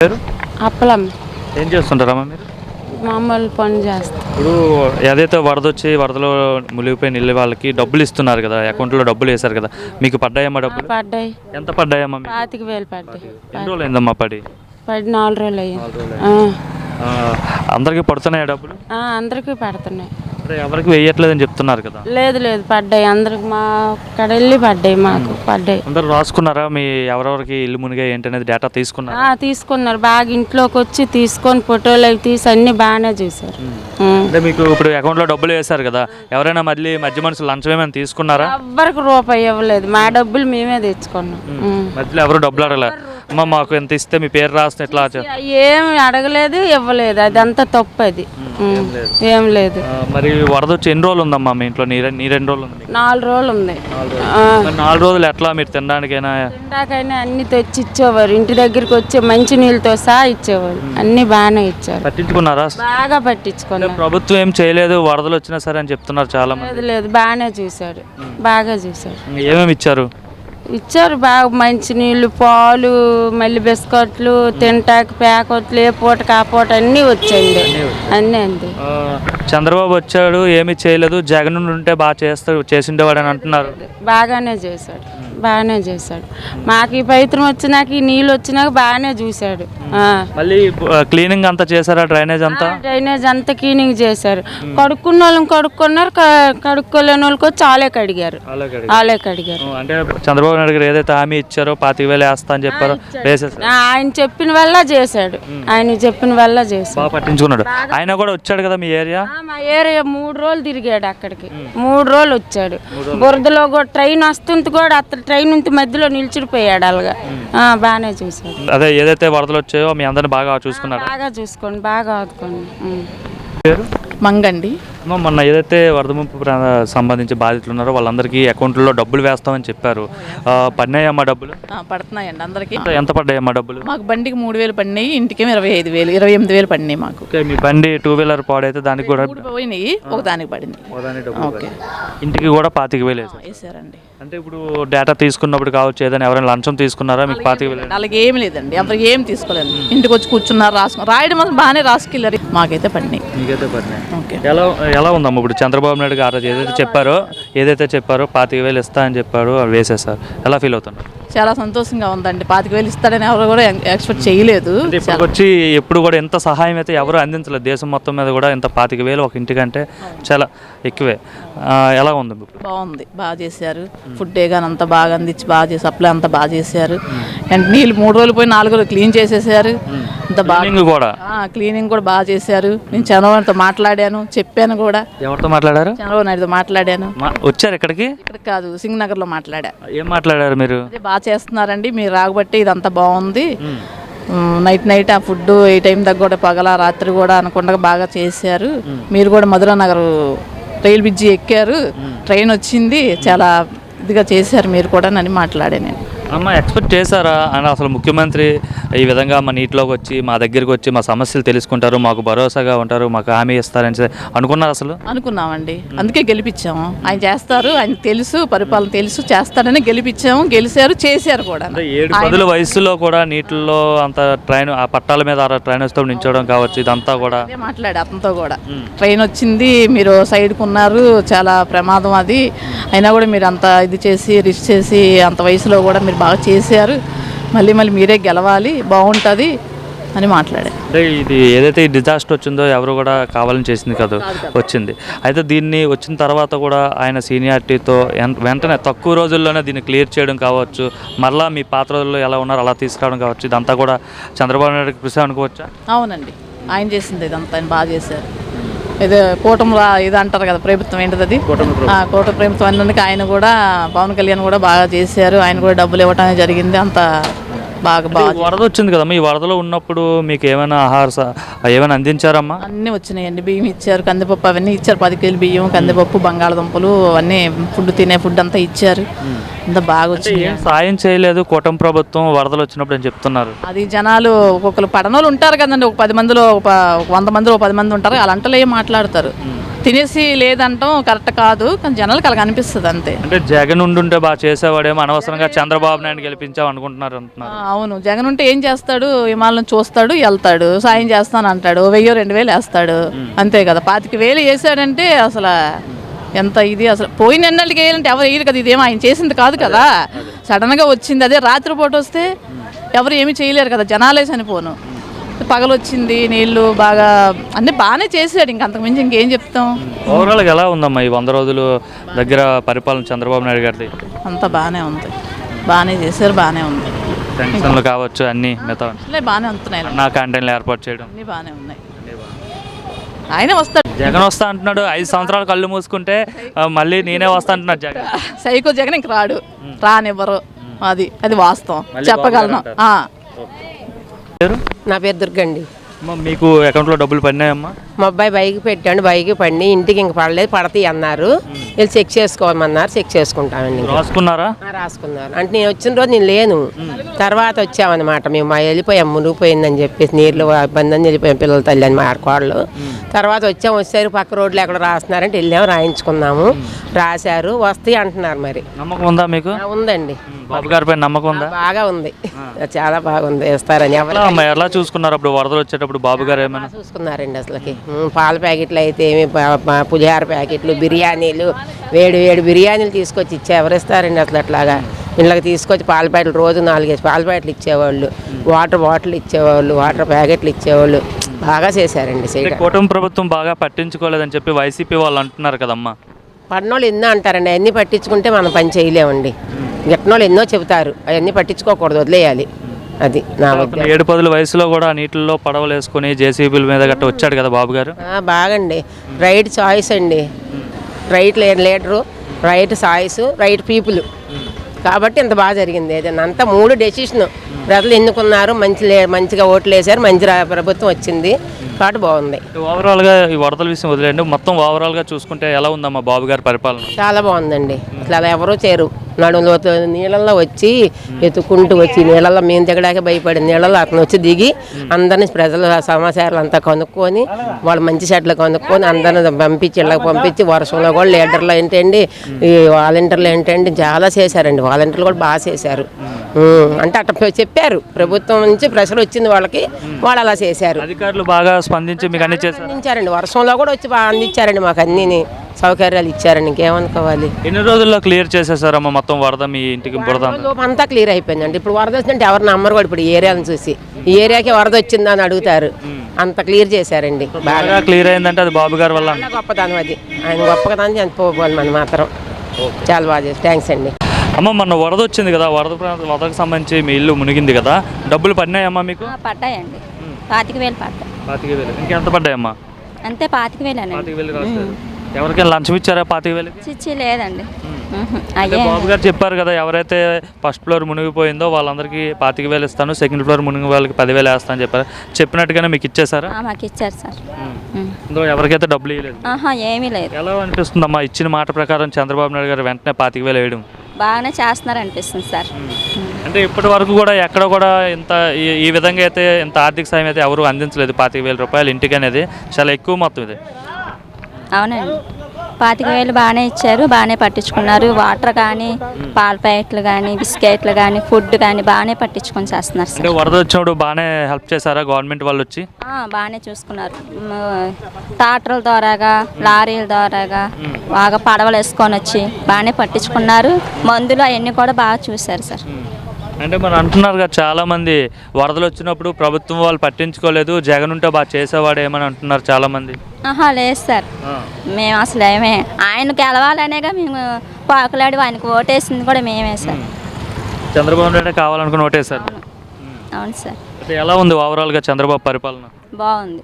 పేరు? అప్పలం. ఏం చేస్తుంటారమ్మా మీరు? మామూలు పని చేస్తాం. ఇప్పుడు ఏదైతే వరద వచ్చి వరదలో మునిగిపోయిన ఇల్లు వాళ్ళకి డబ్బులు ఇస్తున్నారు కదా అకౌంట్లో డబ్బులు వేశారు కదా మీకు పడ్డాయమ్మా డబ్బులు? పడ్డాయి. ఎంత పడ్డాయమ్మా మీకు? పాతిక వేలు పడ్డాయి. ఎన్ని రోజులు అయిందమ్మా పడి? పడి నాలుగు రోజులు అయ్యింది ఆ. అందరికీ పడుతున్నాయా డబ్బులు? ఆ, అందరికీ పడుతున్నాయి. ఎవరికి వేయట్లేదని చెప్తున్నారు కదా. లేదు లేదు పడ్డాయి. అందరికి మా అక్కడ వెళ్ళి పడ్డాయి మాకు పడ్డాయి. అందరూ రాసుకున్నారా? మీ ఎవరెవరికి ఇల్లు మునిగా ఏంటనేది డేటా తీసుకున్నారా? తీసుకున్నారు. బాగా ఇంట్లోకి వచ్చి తీసుకొని ఫోటోలు అవి తీసి అన్ని బాగానే చూసారు. అంటే మీకు ఇప్పుడు అకౌంట్లో డబ్బులు వేశారు కదా. ఎవరైనా మళ్ళీ మధ్య మనుషులు లంచం ఏమైనా తీసుకున్నారా? ఎవ్వరికి రూపాయి ఇవ్వలేదు. మా డబ్బులు మేమే తెచ్చుకున్నాం. మధ్యలో ఎవరు డబ్బులు అడగలే? అమ్మ మాకు ఎంత ఇస్తే మీ పేరు రాస్తే ఎట్లా ఏమి అడగలేదు ఇవ్వలేదు. అదంతా తప్పు అది. ఏం లేదు. మరి వరద వచ్చి ఎన్ని రోజులు ఉందమ్మా మీ ఇంట్లో? నీరు నీరు ఎన్ని రోజులు ఉంది? నాలుగు రోజులు ఉంది. నాలుగు రోజులు. ఎట్లా? మీరు తినడానికైనా అన్ని తెచ్చి ఇచ్చేవారు ఇంటి దగ్గరికి వచ్చి మంచి నీళ్ళతో సహా ఇచ్చేవారు. అన్ని బాగానే ఇచ్చారు. పట్టించుకున్నారా? బాగా పట్టించుకున్నారు. ప్రభుత్వం ఏం చేయలేదు వరదలు వచ్చినా సరే అని చెప్తున్నారు చాలా మంది లేదు లేదు. బాగానే చూశాడు బాగా చూశాడు ఏమేమి ఇచ్చారు? ఇచ్చారు బాగా మంచి నీళ్ళు పాలు మళ్ళీ బిస్కెట్లు తింటాక ప్యాకెట్లు ఏ పూటకి ఆ పూట అన్నీ వచ్చాయండి. అన్నీ అండి. చంద్రబాబు వచ్చాడు ఏమీ చేయలేదు జగన్ ఉంటే బాగా చేస్తాడు చేసిండేవాడు అని అంటున్నారు. బాగానే చేశాడు బాగానే చేశాడు. మాకు ఈ పైత్రం వచ్చినాక ఈ నీళ్ళు వచ్చినాక బాగానే చూశాడు. మళ్ళీ క్లీనింగ్ అంతా చేశారా? డ్రైనేజ్ అంతా? డ్రైనేజ్ అంతా క్లీనింగ్ చేశారు. కడుక్కున్న వాళ్ళని కడుక్కున్నారు కడుక్కోలేని వాళ్ళకి వచ్చి ఆలే కడిగారు. ఆలే కడిగారు. అంటే చంద్రబాబు నాయుడు గారు ఏదైతే హామీ ఇచ్చారో పాతిక వేలు వేస్తా అని చెప్పారో వేసేసారు. ఆయన చెప్పిన వల్ల చేశాడు. ఆయన చెప్పిన వల్ల చేశాడు. పట్టించుకున్నాడు. ఆయన కూడా వచ్చాడు కదా మీ ఏరియా? మా ఏరియా మూడు రోజులు తిరిగాడు అక్కడికి. మూడు రోజులు వచ్చాడు. బురదలో కూడా ట్రైన్ వస్తుంది కూడా అతను ట్రైన్ నుంచి మధ్యలో నిలిచిడిపోయాడు అలాగా. ఆ, బాగానే చూశాడు. అదే ఏదైతే వరదలు వచ్చాయో మీ అందరిని బాగా చూసుకున్నాడు బాగా చూసుకోండి బాగా ఆదుకోండి. మంగండి. మొన్న ఏదైతే వరద ముంపు సంబంధించి బాధితులు ఉన్నారో వాళ్ళందరికీ అకౌంట్లో డబ్బులు వేస్తామని చెప్పారు. పడినాయమ్మా డబ్బులు? ఆ, పడుతున్నాయండి అందరికి. ఎంత- పడ్డాయమ్మా డబ్బులు? మాకు బండికి మూడు వేలు పడినాయి ఇంటికేమో ఇరవై ఐదు వేలు ఇరవై ఎనిమిది వేలు పడినాయి మాకు. ఓకే మీ బండి టూ వీలర్ పాడైతే దానికి కూడా పోయినాయి ఒక దానికి పడింది ఓకే. ఇంటికి కూడా పాతిక వేలు వేసారండి అంటే ఇప్పుడు డేటా తీసుకున్నప్పుడు కావచ్చు ఏదైనా ఎవరైనా లంచం తీసుకున్నారా? మీకు పాతిక వేలు అలాగే ఏమి లేదండి ఎవరికి ఏం తీసుకోలేదు. ఇంటికి వచ్చి కూర్చున్నారు రాసుకున్నారు రాయడం బాగానే రాసుకెళ్ళారు మాకైతే పడినాయి. మీకైతే పడినాయి. ఓకే. ఎలా ఎలా ఉందమ్మా ఇప్పుడు చంద్రబాబు నాయుడు గారు ఏదైతే చెప్పారో ఏదైతే చెప్పారో పాతిక వేలు ఇస్తా అని చెప్పారు అవి వేసేసారు ఎలా ఫీల్ అవుతున్నారు? చాలా సంతోషంగా ఉందండి. పాతిక వేలు ఇస్తాడని ఎవరు కూడా ఎక్స్పెక్ట్ చేయలేదు. వచ్చి ఎప్పుడు కూడా ఎంత సహాయం అయితే ఎవరు అందించలేదు. దేశం మొత్తం మీద కూడా ఇంత పాతిక వేలు ఒక ఇంటికంటే చాలా ఎక్కువే. ఎలా ఉంది బాగుంది. బాగా చేశారు. ఫుడ్ కానీ అంతా బాగా అందించి బాగా చేసి సప్లై అంతా బాగా చేశారు. నీళ్ళు మూడు రోజులు పోయి నాలుగు రోజులు క్లీన్ చేసేసారు. అంత బాగా క్లీనింగ్ కూడా? క్లీనింగ్ కూడా బాగా చేశారు. నేను చంద్రబాబుతో మాట్లాడాను చెప్పాను కూడా. ఎవరితో మాట్లాడారు? చంద్రబాబు నాయుడుతో మాట్లాడాను. వచ్చారు ఇక్కడికి? ఇక్కడ కాదు సింగ్ నగర్లో మాట్లాడా. ఏం మాట్లాడారు మీరు? బాగా చేస్తున్నారండి మీరు రాకపోతే ఇదంతా బాగుంది. నైట్ నైట్ ఆ ఫుడ్ ఏ టైం దగ్గర కూడా పగల రాత్రి కూడా అనకుండా బాగా చేశారు. మీరు కూడా మధురా నగర్ రైలు బ్రిడ్జి ఎక్కారు. ట్రైన్ వచ్చింది చాలా ఇదిగా చేశారు మీరు కూడా అని మాట్లాడాను నేను. అమ్మ ఎక్స్పెక్ట్ చేశారా? అని అసలు ముఖ్యమంత్రి ఈ విధంగా మా నీటిలోకి వచ్చి మా దగ్గరికి వచ్చి మా సమస్యలు తెలుసుకుంటారు మాకు భరోసాగా ఉంటారు మాకు హామీ ఇస్తారని అనుకున్నారు అసలు? అనుకున్నామండి. అందుకే గెలిపించాము. ఆయన చేస్తారు ఆయన తెలుసు పరిపాలన తెలుసు చేస్తాడని గెలిపించాము గెలిచారు చేశారు కూడా. ఏడు పదుల వయసులో కూడా నీటిల్లో అంత ట్రైన్ ఆ పట్టాల మీద ఆ ట్రైన్ వస్తూ నించోవడం కావచ్చు ఇదంతా కూడా. మాట్లాడే అతనితో కూడా. ట్రైన్ వచ్చింది మీరు సైడ్కి ఉన్నారు చాలా ప్రమాదం అది. అయినా కూడా మీరు అంత ఇది చేసి రిస్క్ చేసి అంత వయసులో కూడా మీరు బాగా చేశారు. మళ్ళీ మళ్ళీ మీరే గెలవాలి బాగుంటుంది అని మాట్లాడారు. అంటే ఇది ఏదైతే ఈ డిజాస్టర్ వచ్చిందో ఎవరు కూడా కావాలని చేసింది కాదు వచ్చింది. అయితే దీన్ని వచ్చిన తర్వాత కూడా ఆయన సీనియారిటీతో వెంటనే తక్కువ రోజుల్లోనే దీన్ని క్లియర్ చేయడం కావచ్చు మరలా మీ పాత రోజుల్లో ఎలా ఉన్నారో అలా తీసుకురావడం కావచ్చు ఇదంతా కూడా చంద్రబాబు నాయుడు కృషి అనుకోవచ్చా అవునండి. ఆయన చేసింది ఇదంతా ఆయన బాగా చేశారు. ఇది కూటమి ఇది అంటారు కదా ప్రభుత్వం ఏంటిది అది? ఆ, కూటమి ప్రభుత్వం అన్నందుకు ఆయన కూడా పవన్ కళ్యాణ్ కూడా బాగా చేశారు. ఆయన కూడా డబ్బులు ఇవ్వటం జరిగింది. అంత బాగా బాగా వరద వచ్చింది కదమ్మా ఈ వరదలో ఉన్నప్పుడు మీకు ఏమైనా ఆహార ఏమైనా అందించారమ్మా? అన్నీ వచ్చినాయండి బియ్యం ఇచ్చారు కందిపప్పు అవన్నీ ఇచ్చారు పది కేజీలు బియ్యం కందిపప్పు బంగాళదుంపలు అవన్నీ ఫుడ్ తినే ఫుడ్ అంతా ఇచ్చారు. అంతా బాగా వచ్చింది సాయం చేయలేదు కూటమి ప్రభుత్వం వరదలు వచ్చినప్పుడు అని చెప్తున్నారు. అది జనాలు ఒక్కొక్కరు పడనోళ్ళు ఉంటారు కదండి ఒక పది మందిలో ఒక వంద మందిలో ఒక పది మంది ఉంటారు అంటలో ఏం మాట్లాడతారు తినేసి లేదంటాం కరెక్ట్ కాదు. కానీ జనాలకు అలాగ అనిపిస్తుంది అంతే. అంటే జగన్ ఉండుంటే బాగా చేసేవాడేమో అనవసరంగా చంద్రబాబు నాయుడు గెలిపించావు అనుకుంటున్నారు అంటున్నారు. అవును. జగన్ ఉంటే ఏం చేస్తాడు? విమానం చూస్తాడు వెళ్తాడు. సాయం చేస్తాను అంటాడు. వెయ్యో రెండు వేలు వేస్తాడు. అంతే కదా. పాతిక వేలు వేసాడంటే అసలు ఎంత ఇది అసలు పోయిన ఎన్నెలకి వేయాలంటే ఎవరు వేయరు కదా. ఇదేమో ఆయన చేసింది కాదు కదా. సడన్గా వచ్చింది. అదే రాత్రిపూట వస్తే ఎవరు ఏమీ చేయలేరు కదా. జనాలే చనిపోను. పగలు వచ్చింది నీళ్ళు బాగా అన్నీ బాగానే చేసాడు ఇంక అంతకుమించి ఇంకేం చెప్తాం. ఓవరాల్గా ఎలా ఉందమ్మా ఈ వంద రోజులు దగ్గర పరిపాలన చంద్రబాబు నాయుడు గారిది? అంతా బాగానే ఉంది. బాగానే చేశారు బాగానే ఉంది. పెన్షన్లు కావచ్చు అన్నీ మిగతా బాగానే ఉంటున్నాయి. నా క్యాంటీన్లు ఏర్పాటు చేయడం. అన్నీ బాగానే ఉన్నాయి. ఆయన వస్తాడు. జగన్ వస్తా అంటున్నాడు ఐదు సంవత్సరాలు కళ్ళు మూసుకుంటే మళ్ళీ నేనే వస్తా అంటున్నాడు జగన్. సైకో జగన్ ఇంక రాడు. రానివ్వరు. అది అది వాస్తవం. చెప్పగలను. నా పేరు దుర్గండి. అమ్మా, మీకు అకౌంట్లో డబ్బులు పడినాయమ్మా? మా అబ్బాయి బైక్ పెట్టాడు బైక్ పడి ఇంటికి ఇంక పడలేదు పడతాయి అన్నారు. వీళ్ళు చెక్ చేసుకోమన్నారు చెక్ చేసుకుంటామండి. రాసుకున్నారా? రాసుకున్నారు. అంటే నేను వచ్చిన రోజు నేను లేను. తర్వాత వచ్చామన్నమాట. మేము మా వెళ్ళిపోయాం మునిగిపోయిందని చెప్పేసి నీళ్ళు ఇబ్బంది అని వెళ్ళిపోయాం పిల్లల తల్లి అని మా ఆడకోళ్ళు తర్వాత వచ్చాం వచ్చారు పక్క రోడ్లు ఎక్కడ రాస్తున్నారంటే వెళ్ళాము రాయించుకున్నాము. రాశారు వస్తాయి అంటున్నారు మరి. నమ్మకం ఉందా మీకు? ఉందండి. బాబు నమ్మకం ఉందా? బాగా ఉంది. చాలా బాగుంది వేస్తారని ఎవరు ఎలా చూసుకున్నారు అప్పుడు వరదలు వచ్చేటప్పుడు బాబు గారు ఏమైనా? చూసుకున్నారండి అసలుకి. పాల ప్యాకెట్లు అయితే ఏమి పులిహార ప్యాకెట్లు బిర్యానీలు వేడి వేడి బిర్యానీలు తీసుకొచ్చి ఇచ్చే ఎవరిస్తారండి అసలు అట్లాగా. ఇళ్ళకి తీసుకొచ్చి పాల ప్యాకెట్లు రోజు నాలుగేసి పాల ప్యాకెట్లు ఇచ్చేవాళ్ళు. వాటర్ బాటిల్ ఇచ్చేవాళ్ళు వాటర్ ప్యాకెట్లు ఇచ్చేవాళ్ళు. బాగా చేశారండి కుటుంబ ప్రభుత్వం బాగా పట్టించుకోలేదని చెప్పి వైసీపీ వాళ్ళు అంటున్నారు కదమ్మా. పడినోళ్ళు ఎన్నో అంటారండి. అవన్నీ పట్టించుకుంటే మనం పని చేయలేమండి. గిట్టనోళ్ళు ఎన్నో చెబుతారు. అవన్నీ పట్టించుకోకూడదు వదిలేయాలి. అది నా ఏడు పదుల వయసులో కూడా నీటిల్లో పడవలు వేసుకుని జేసీబీల మీద గట్ట వచ్చాడు కదా బాబు గారు? ఆ, బాగండి. రైట్ చాయిస్ అండి. రైట్ లే leader right choice right people. కాబట్టి ఇంత బాగా జరిగింది. ఏదైనా అంతా మూడు డెసిషన్. ప్రజలు ఎన్నుకున్నారు మంచి లే మంచిగా ఓట్లు వేశారు మంచి రా- ప్రభుత్వం వచ్చింది. కాబట్టి బాగుంది. ఓవరాల్గా ఈ వరదల విషయం వదిలేండి మొత్తం ఓవరాల్గా చూసుకుంటే ఎలా ఉందమ్మా బాబు గారి పరిపాలన? చాలా బాగుందండి. అలా ఎవరూ చేరు నడుములో నీళ్ళల్లో వచ్చి ఎత్తుకుంటూ వచ్చి నీళ్ళల్లో మేము దిగడానికి భయపడి నీళ్ళల్లో అతను వచ్చి దిగి అందరిని ప్రజల సమాచారాలు అంతా కనుక్కొని వాళ్ళు మంచి చెట్లు కనుక్కొని అందరిని పంపించి ఇళ్ళకి పంపించి వర్షంలో కూడా లీడర్లు ఏంటండి ఈ వాలంటీర్లు ఏంటండి చాలా చేశారండి. వాలంటీర్లు కూడా బాగా చేశారు. అంటే అట్లా చెప్పారు. ప్రభుత్వం నుంచి ప్రెషర్ వచ్చింది వాళ్ళకి వాళ్ళు అలా చేశారు. అధికారులు బాగా స్పందించి మీకు అన్ని చేశారు. అందించారండి. వర్షంలో కూడా వచ్చి బాగా అందించారండి మాకు అన్ని సౌకర్యాలు ఇచ్చారండి ఇంకేమనుకోవాలి ఎన్ని రోజుల్లో క్లియర్ చేసేసారమ్మా మొత్తం వరద మీ ఇంటికి బురద? అంతా? లోపు అంతా క్లియర్ అయిపోయిందండి. ఇప్పుడు వరద వచ్చిందంటే ఎవరు నమ్మరు కూడా ఇప్పుడు ఈ ఏరియాను చూసి. ఈ ఏరియాకి వరద వచ్చిందా అని అడుగుతారు. అంత క్లియర్ చేశారండి. బాగా క్లియర్ అయిందంటే అది బాబు గారి వల్ల. గొప్పతనం అది. ఆయన గొప్పతనం చనిపోవాలి మనం మాత్రం. చాలా బాగా చేసి థ్యాంక్స్ అండి. అమ్మ మొన్న వరద వచ్చింది కదా వరద ప్రా- వరదకు సంబంధించి మీ ఇల్లు మునిగింది కదా డబ్బులు పడినాయమ్మా మీకు? ఆ, పడ్డాయండి. పాతిక వేలు పడ్డాయి. పాతిక వేలు. ఇంకెంత పడ్డాయమ్మా? అంతే పాతిక వేలేనండి పాతిక వేలు రాస్తారు ఎవరికైనా లంచం ఇచ్చారా పాతిక వేలకి? చిచ్చి లేదండి. బాబు గారు చెప్పారు కదా ఎవరైతే ఫస్ట్ ఫ్లోర్ మునిగిపోయిందో వాళ్ళందరికీ పాతిక వేలు ఇస్తాను సెకండ్ ఫ్లోర్ మునిగి వాళ్ళకి పదివేలు వేస్తాను అని చెప్పారు. చెప్పినట్టుగానే మీకు ఇచ్చేసారా మాకు ఇచ్చారు సార్. ఇందులో ఎవరికైతే డబ్బులు ఇవ్వలేదు ఆహా ఏమీ లేదు. ఎలా అనిపిస్తుందమ్మా ఇచ్చిన మాట ప్రకారం చంద్రబాబు నాయుడు గారు వెంటనే పాతిక వేలు వేయడం? బాగానే చేస్తున్నారు అనిపిస్తుంది సార్. అంటే ఇప్పటి వరకు కూడా ఎక్కడ కూడా ఇంత ఈ- ఈ విధంగా అయితే ఇంత ఆర్థిక సాయం అయితే ఎవరు అందించలేదు పాతిక వేల రూపాయలు ఇంటికి అనేది. చాలా ఎక్కువ మొత్తం ఇది. అవునండి. పాతిక వేలు బాగానే ఇచ్చారు బాగానే పట్టించుకున్నారు. వాటర్ కానీ పాల ప్యాకెట్లు కానీ బిస్కెట్లు కానీ ఫుడ్ కానీ బాగానే పట్టించుకొని చేస్తున్నారు సార్. వరద వచ్చినప్పుడు బాగానే హెల్ప్ చేశారా గవర్నమెంట్ వాళ్ళు వచ్చి? ఆ, బాగానే చూసుకున్నారు. మ్, ట్రాక్టర్ల ద్వారాగా లారీల ద్వారాగా బాగా పడవలు వేసుకొని వచ్చి బాగానే పట్టించుకున్నారు. మందులు అవన్నీ కూడా బాగా చూశారు సార్. అంటే మరి అంటున్నారు కదా చాలా మంది వరదలు వచ్చినప్పుడు ప్రభుత్వం వాళ్ళు పట్టించుకోలేదు జగన్ ఉంటే బాగా చేసేవాడు ఏమని అంటున్నారు చాలా మంది ఆహా లేదు సార్. మేము అసలు ఏమే ఆయన గెలవాలనేగా మేము పాకులాడి ఆయనకు ఓటేసింది కూడా మేమే సార్. చంద్రబాబు నాయుడు కావాలనుకుని ఓటేశారు. అవును. సార్. ఎలా ఉంది ఓవరాల్గా చంద్రబాబు పరిపాలన? బాగుంది.